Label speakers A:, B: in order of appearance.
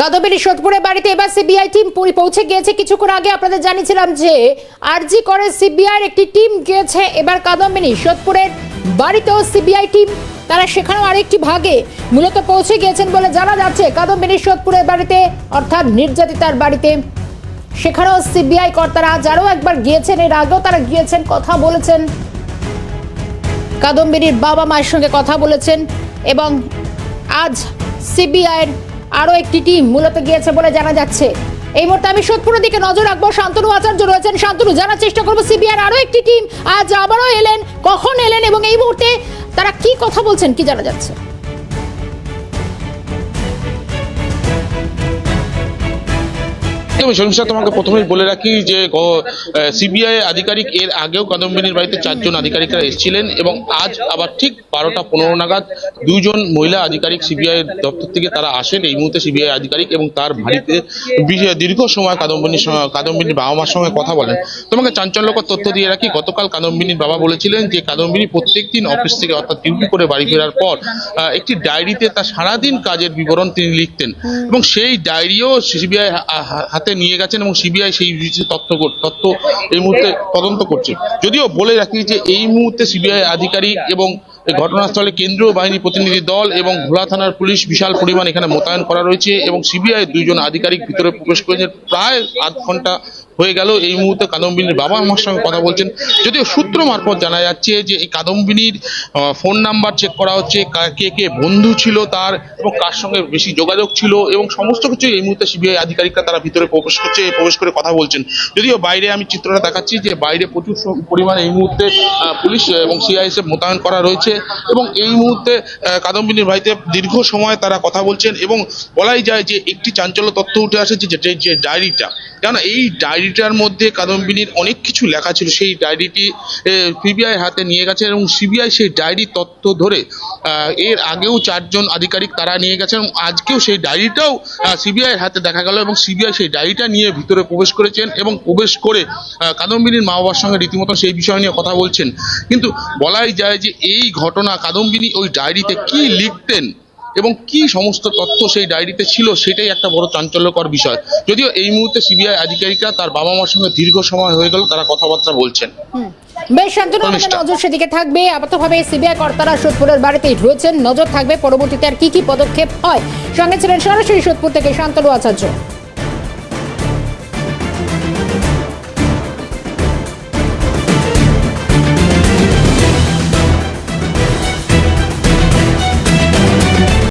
A: কাদবের সোদপুরের বাড়িতে এবার CBI team পৌঁছে গিয়েছে। কিছুক্ষণ আগে আপনাদের জানিয়েছিলাম যে আরজি করে সিবিআইয়ের একটি টিম গিয়েছে। এবার কাদম্বিনী সোদপুরের বাড়িতেও সিবিআই টিম, তারা সেখানেও আরেকটি ভাগে মূলত পৌঁছে গিয়েছেন বলে জানা যাচ্ছে। কাদম্বিনী সোদপুরের বাড়িতে, অর্থাৎ নির্যাতিতার বাড়িতে, সেখানেও সিবিআই কর্তারা আরও একবার গিয়েছেন। এর আগেও তারা গিয়েছেন, কথা বলেছেন। কাদম্বিনীর বাবা মায়ের সঙ্গে কথা বলেছেন এবং আজ সিবিআইয়ের আরও একটি টিম মূলত গিয়েছে বলে জানা যাচ্ছে। এই মুহূর্তে আমি সোদপুরের দিকে নজর রাখব। শান্তনু আচার্য রয়েছেন। শান্তনু, জানার চেষ্টা করব সিবিআর আরও একটি টিম। আজ আবারও এলেন। কখন এলেন এবং এই মুহূর্তে তারা কি কথা বলছেন কি জানা যাচ্ছে?
B: দেখুন শর্মিষ্ঠা তোমাকে প্রথমেই বলে রাখি যে সিবিআই আধিকারিক এর আগেও কাদম্বিনীর বাড়িতে চারজন আধিকারিকরা এসেছিলেন এবং আজ আবার ঠিক বারোটা পনেরো নাগাদ দুজন মহিলা আধিকারিক সিবিআই দপ্তর থেকে তারা আসেন। এই মুহূর্তে সিবিআই আধিকারিক এবং তার বাড়িতে দীর্ঘ সময় কাদম্বিনীর কাদম্বিনীর বাবা মার সঙ্গে কথা বলেন। তোমাকে চাঞ্চল্যকর তথ্য দিয়ে রাখি, গতকাল কাদম্বিনীর বাবা বলেছিলেন যে, কাদম্বিনী প্রত্যেকদিন অফিস থেকে অর্থাৎ ডিউটি করে বাড়ি ফেরার পর একটি ডায়েরিতে তার সারাদিন কাজের বিবরণ তিনি লিখতেন। এবং সেই ডায়েরিও সিবিআই হাতে নিয়ে গেছেন এবং সিবিআই সেই তথ্য তথ্য এই মুহূর্তে তদন্ত করছে। যদিও বলে রাখি যে এই মুহূর্তে সিবিআই আধিকারিক এবং ঘটনাস্থলে কেন্দ্রীয় বাহিনী প্রতিনিধি দল এবং ঘোলা থানার পুলিশ বিশাল পরিমাণ এখানে মোতায়েন করা রয়েছে এবং সিবিআই দুইজন আধিকারিক ভিতরে প্রবেশ করেছে। প্রায় আধ ঘণ্টা হয়ে গেল। এই মুহূর্তে কাদম্বিনীর বাবা আমার সঙ্গে কথা বলছেন। যদিও সূত্র মারফত জানা যাচ্ছে যে এই কাদম্বিনীর ফোন নাম্বার চেক করা হচ্ছে, কা- কে বন্ধু ছিল তার এবং কার সঙ্গে বেশি যোগাযোগ ছিল এবং সমস্ত কিছু এই মুহূর্তে সিবিআই আধিকারিকরা তারা ভিতরে প্রবেশ করছে, প্রবেশ করে কথা বলছেন। যদিও বাইরে আমি চিত্রটা দেখাচ্ছি যে বাইরে প্রচুর পরিমাণে এই মুহূর্তে পুলিশ এবং সিআইএসএফ মোতায়েন করা রয়েছে এবং এই মুহূর্তে কাদম্বিনীর বাড়িতে দীর্ঘ সময় তারা কথা বলছেন এবং বলাই যায় যে একটি চাঞ্চল্য তথ্য উঠে আসেছে যে, যে- ডায়েরিটা। কেন এই ডায়েরিটার মধ্যে কাদম্বিনীর অনেক কিছু লেখা ছিল। সেই ডায়েরিটি সিবিআই হাতে নিয়ে গেছে এবং সিবিআই সেই ডায়েরি তথ্য ধরে এর আগেও চারজন আধিকারিক তারা নিয়ে গেছেন এবং আজকেও সেই ডায়েরিটাও সিবিআই হাতে দেখা গেল এবং সিবিআই সেই ডায়েরিটা নিয়ে ভিতরে প্রবেশ করেছেন এবং প্রবেশ করে কাদম্বিনীর মা বাবার সঙ্গে রীতিমতো সেই বিষয় নিয়ে কথা বলছেন। কিন্তু বলাই যায় যে এই ঘটনা কাদম্বিনী ওই ডায়েরিতে কি লিখতেন? এবং কি সমস্ত তথ্য সেই ডায়েরিতে ছিল সেটাই একটা বড় চাঞ্চল্যকর বিষয়। যদিও এই মুহূর্তে সিবিআই আধিকারিকরা তার বাবা মার সঙ্গে দীর্ঘ সময় হয়ে গেল তারা কথাবার্তা বলছেন।
A: বেশ শান্তনু আমাদের নজর সেদিকে থাকবে। আপাতভাবে সিবিআই কর্তারা সোদপুরের বাড়িতেই রয়েছেন। নজর থাকবে পরবর্তীতে আর কি কি পদক্ষেপ হয়? সঙ্গে ছিলেন সরাসরি সোদপুর থেকে শান্তনু আচার্য।